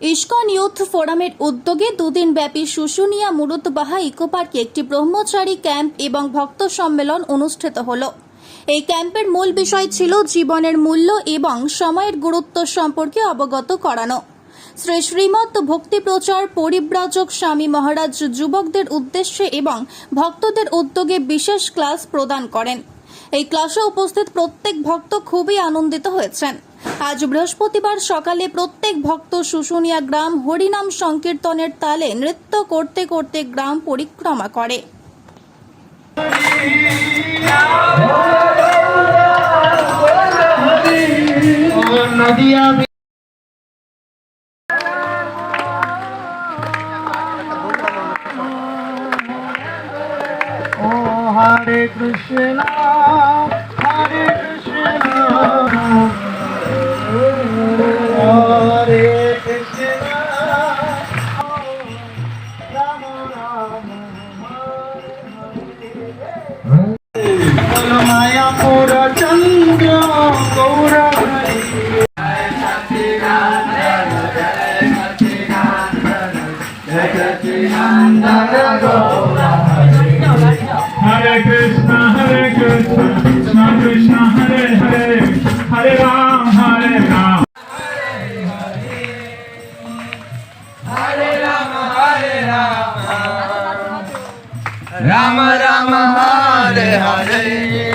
ISKCON youth ফোরামের উদ্যোগে দুদিন ব্যাপী শুশুনিয়া মুরুদবাহা ইকো পার্কে একটি ব্রহ্মচারী ক্যাম্প এবং ভক্ত সম্মেলন অনুষ্ঠিত হল। এই ক্যাম্পের মূল বিষয় ছিল জীবনের মূল্য এবং সময়ের গুরুত্ব সম্পর্কে অবগত করানো। শ্রী শ্রীমৎ ভক্তি প্রচার পরিব্রাজক স্বামী মহারাজ যুবকদের উদ্দেশ্যে এবং ভক্তদের উদ্যোগে বিশেষ ক্লাস প্রদান করেন। এই ক্লাসে উপস্থিত প্রত্যেক ভক্ত খুবই আনন্দিত হয়েছেন। আজ বৃহস্পতিবার সকালে প্রত্যেক ভক্ত শুশুনিয়া গ্রাম হরিনাম সংকীর্তনের তালে নৃত্য করতে করতে গ্রাম পরিক্রমা করে। হরে কৃষ্ণ মায়াপুর চন্দ্র Gour Hari Hare Krishna, Hare Krishna, Krishna Krishna, Hare Hare, Hare Ram, Hare Ram. Ram Ram Hare Hare Hare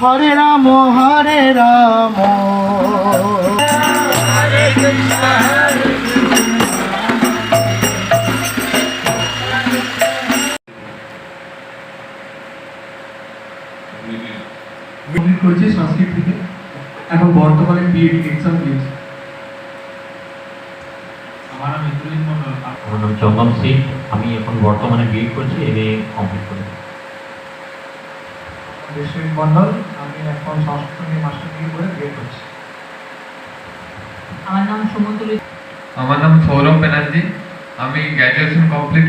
Hare Ram হরে রাম। করেছি সংস্কৃত থেকে। এখন বর্তমানে বিএড এক্সাম দিয়েছি আমার নাম ইন্দ্রজিৎ মন্ডল আমার নাম চন্দন সিং আমি এখন বর্তমানে বিয়ে করছি এম এ কমপ্লিট করে। বিশ্বজিৎ মন্ডল আমি এখন সংস্কৃত নিয়ে মাস্টার ডিগ্রি করে বিয়ে করছি। আমার নাম সুমতুলি আমার নাম সৌরভ ব্যানার্জি আমি গ্র্যাজুয়েশন কমপ্লিট